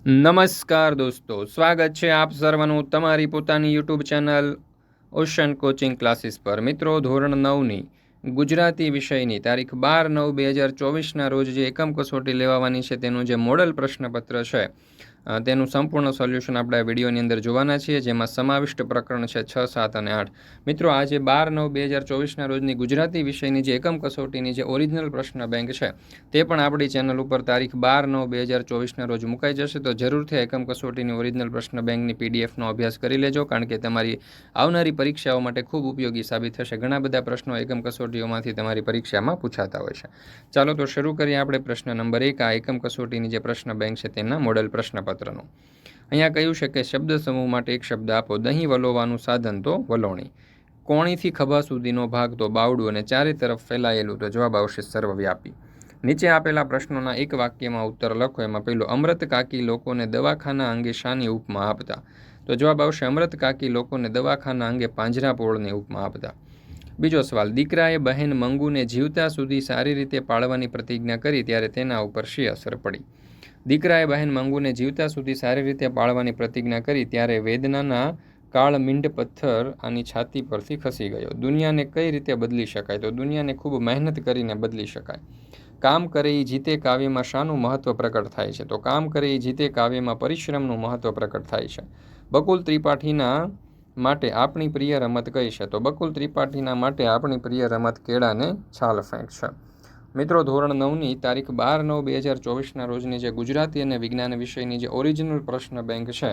નમસ્કાર દોસ્તો, સ્વાગત છે આપ સર્વનું તમારી પોતાની YouTube channel ocean coaching classes પર. મિત્રો, ધોરણ નવની ગુજરાતી વિષયની તારીખ બાર નવ બે હજાર ચોવીસના રોજ જે એકમ કસોટી લેવાની છે તેનું જે મોડલ પ્રશ્નપત્ર છે તેનું સંપૂર્ણ સોલ્યુશન આપણે આ વિડીયોની અંદર જોવાના છીએ, જેમાં સમાવિષ્ટ પ્રકરણ છે છ, સાત અને આઠ. મિત્રો, આજે બાર નવ બે હજાર ચોવીસના રોજની ગુજરાતી વિષયની જે એકમ કસોટીની જે ઓરિજિનલ પ્રશ્ન બેંક છે, તે પણ આપણી ચેનલ ઉપર તારીખ બાર નવ બે હજાર ચોવીસના રોજ મુકાઈ જશે. તો જરૂરથી એકમ કસોટીની ઓરિજિનલ પ્રશ્ન બેંકની પીડીએફનો અભ્યાસ કરી લેજો, કારણ કે તમારી આવનારી પરીક્ષાઓ માટે ખૂબ ઉપયોગી સાબિત થશે. ઘણા બધા પ્રશ્નો એકમ કસોટીઓમાંથી તમારી પરીક્ષામાં પૂછાતા હોય છે. ચાલો તો શરૂ કરીએ આપણે પ્રશ્ન નંબર એક. આ એકમ કસોટીની જે પ્રશ્ન બેંક છે, તેના મોડલ પ્રશ્નપત્રનું અહીંયા કહ્યું છે કે શબ્દ સમૂહ માટે એક શબ્દ આપો, દહીં વલોવાનું સાધન તો વલોણી. કોણીથી ખભા સુધીનો ભાગ તો બાવડું અને ચારે તરફ ફેલાયેલું તો જવાબ આવશે સર્વવ્યાપી. નીચે આપેલા પ્રશ્નોના એક વાક્યમાં ઉત્તર લખો, એમાં પહેલો, અમૃત કાકી લોકોને દવાખાના અંગે શાની ઉપમા આપતા. તો જવાબ આવશે, અમૃત કાકી લોકોને દવાખાના અંગે પાંજરાપોળની ઉપમા આપતા. બીજો સવાલ, દીકરાએ બહેન મંગુને જીવતા સુધી સારી રીતે પાળવાની પ્રતિજ્ઞા કરી, ત્યારે તેના ઉપર શી અસર પડી? દીકરાએ બહેન મંગુને જીવતા સુધી સારી રીતે પાળવાની પ્રતિજ્ઞા કરી ત્યારે વેદનાના કાળ મીંડ પથ્થર આની છાતી પરથી ખસી ગયો. દુનિયાને કઈ રીતે બદલી શકાય? તો દુનિયાને ખૂબ મહેનત કરીને બદલી શકાય. કામ કરે એ જીતે કાવ્યમાં શાનું મહત્વ પ્રકટ થાય છે. તો કામ કરે એ જીતે કાવ્યમાં પરિશ્રમનું મહત્વ પ્રકટ થાય છે. બકુલ ત્રિપાઠીના માટે આપણી પ્રિય રમત કઈ છે? તો બકુલ ત્રિપાઠીના માટે આપણી પ્રિય રમત કેળાને છાલ ફેંક છે મિત્રો, ધોરણ નવની તારીખ બાર નવ બે હજાર ચોવીસના રોજની જે ગુજરાતી અને વિજ્ઞાન વિષયની જે ઓરિજિનલ પ્રશ્ન બેંક છે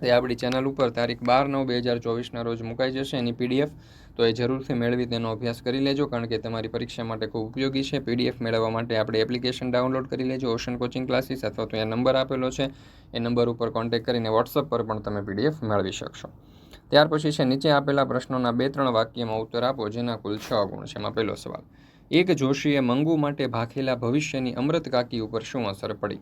તે આપણી ચેનલ ઉપર તારીખ બાર નવ બે હજાર ચોવીસના રોજ મુકાઈ જશે. એની પીડીએફ તો એ જરૂરથી મેળવી તેનો અભ્યાસ કરી લેજો, કારણ કે તમારી પરીક્ષા માટે ખૂબ ઉપયોગી છે. પીડીએફ મેળવવા માટે આપણે એપ્લિકેશન ડાઉનલોડ કરી લેજો. ઓશન કોચિંગ ક્લાસીસ અથવા તો એ નંબર આપેલો છે. એ નંબર ઉપર કોન્ટેક્ટ કરીને વોટ્સઅપ પર પણ તમે પીડીએફ મેળવી શકશો. ત્યાર પછી છે, નીચે આપેલા પ્રશ્નોના બે ત્રણ વાક્યમાં ઉત્તર આપો, જેના કુલ છ ગુણ છે. એમાં પહેલો સવાલ એક જોશીએ મંગુ માટે ભાખેલા ભવિષ્યની અમૃત કાકી ઉપર શું અસર પડી?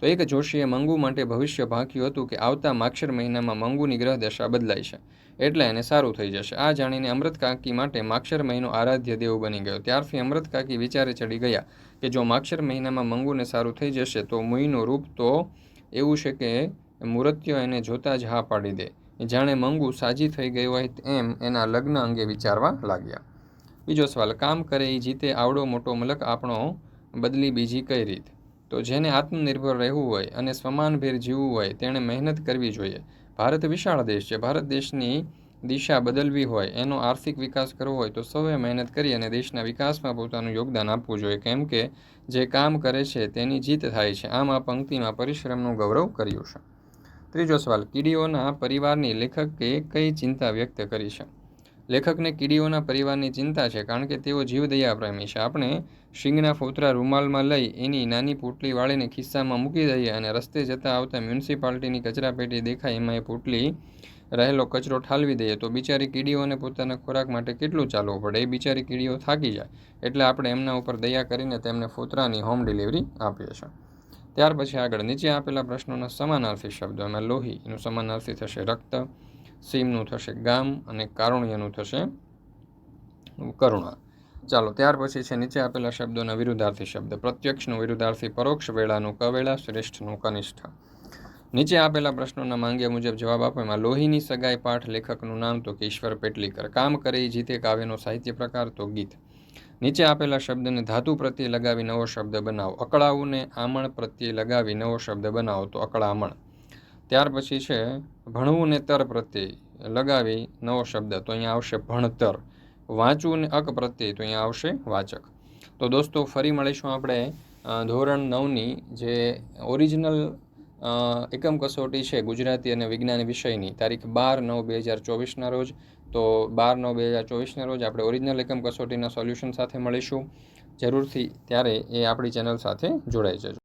તો એક જોશીએ મંગુ માટે ભવિષ્ય ભાંક્યું હતું કે આવતા માક્ષર મહિનામાં મંગુની ગ્રહ દશા બદલાય છે. એટલે એને સારું થઈ જશે. આ જાણીને અમૃત કાકી માટે માક્ષર મહિનો આરાધ્ય દેવ બની ગયો. ત્યારથી અમૃત કાકી વિચારે ચડી ગયા કે જો માક્ષર મહિનામાં મંગુને સારું થઈ જશે તો મુઈનું રૂપ તો એવું છે કે મૂર્તિઓ એને જોતા જ હા પાડી દે. જાણે મંગુ સાજી થઈ ગઈ હોય એમ એના લગ્ન અંગે વિચારવા લાગ્યા. બીજો સવાલ, કામ કરે એ જીતે આવડો મોટો મલક આપણો બદલી બીજી કઈ રીત? તો જેને આત્મનિર્ભર રહેવું હોય અને સમાનભેર જીવવું હોય તેણે મહેનત કરવી જોઈએ. ભારત વિશાળ દેશ છે. ભારત દેશની દિશા બદલવી હોય, એનો આર્થિક વિકાસ કરવો હોય તો સૌએ મહેનત કરી અને દેશના વિકાસમાં પોતાનું યોગદાન આપવું જોઈએ. કેમ કે જે કામ કરે છે તેની જીત થાય છે. આમ આ પંક્તિમાં પરિશ્રમનું ગૌરવ કર્યું છે. ત્રીજો સવાલ, કીડીઓના પરિવારની લેખકે કઈ ચિંતા વ્યક્ત કરી છે? લેખકને કીડીઓના પરિવારની ચિંતા છે કારણ કે તેઓ જીવદયા પ્રેમી છે. આપણે શિંગના ફોતરા રૂમાલમાં લઈ એની નાની પોટલી વાળીને ખિસ્સામાં મૂકી દઈએ અને રસ્તે જતાં આવતા મ્યુનિસિપાલિટીની કચરાપેટી દેખાય એમાં એ પોટલી રહેલો કચરો ઠાલવી દઈએ તો બિચારી કીડીઓને પોતાના ખોરાક માટે કેટલું ચાલવું પડે? એ બિચારી કીડીઓ થાકી જાય. એટલે આપણે એમના ઉપર દયા કરીને તેમને ફોતરાની હોમ ડિલિવરી આપીએ છીએ. ત્યાર પછી આગળ નીચે આપેલા પ્રશ્નોના સમાનાર્થી શબ્દો. એમાં લોહીનું સમાનાર્થી થશે રક્ત સીમનું થશે ગામ અને કારુણ્યનું થશે કરુણા. ચાલો, ત્યાર પછી છે નીચે આપેલા શબ્દોના વિરુદ્ધાર્થી શબ્દ. પ્રત્યક્ષનું વિરુદ્ધાર્થી, પરોક્ષ વેળાનું કવેળા, શ્રેષ્ઠનું કનિષ્ઠ. નીચે આપેલા પ્રશ્નોના માંગ્યા મુજબ જવાબ આપો. એમાં લોહીની સગાઈ પાઠ લેખકનું નામ તો કે ઈશ્વર પેટલીકર. કામ કરે જીતે કાવ્યનો સાહિત્ય પ્રકાર તો ગીત. નીચે આપેલા શબ્દને ધાતુ પ્રત્યે લગાવી નવો શબ્દ બનાવો. અકળાવુંને આમણ પ્રત્યે લગાવી નવો શબ્દ બનાવો તો અકળામણ. ત્યાર પછી છે, ભણવું ને તર પ્રત્યે લગાવી નવો શબ્દ, તો અહીંયા આવશે ભણતર. વાંચવું ને અક પ્રત્યે, તો અહીંયા આવશે વાચક. તો દોસ્તો, ફરી મળીશું આપણે ધોરણ નવની જે ઓરિજિનલ એકમ કસોટી છે, ગુજરાતી અને વિજ્ઞાન વિષયની, તારીખ બાર નવ બે હજાર ચોવીસના રોજ. તો બાર નવ બે હજાર ચોવીસના રોજ આપણે ઓરિજિનલ એકમ કસોટીના સોલ્યુશન સાથે મળીશું. જરૂરથી ત્યારે એ આપણી ચેનલ સાથે જોડાઈ જજો.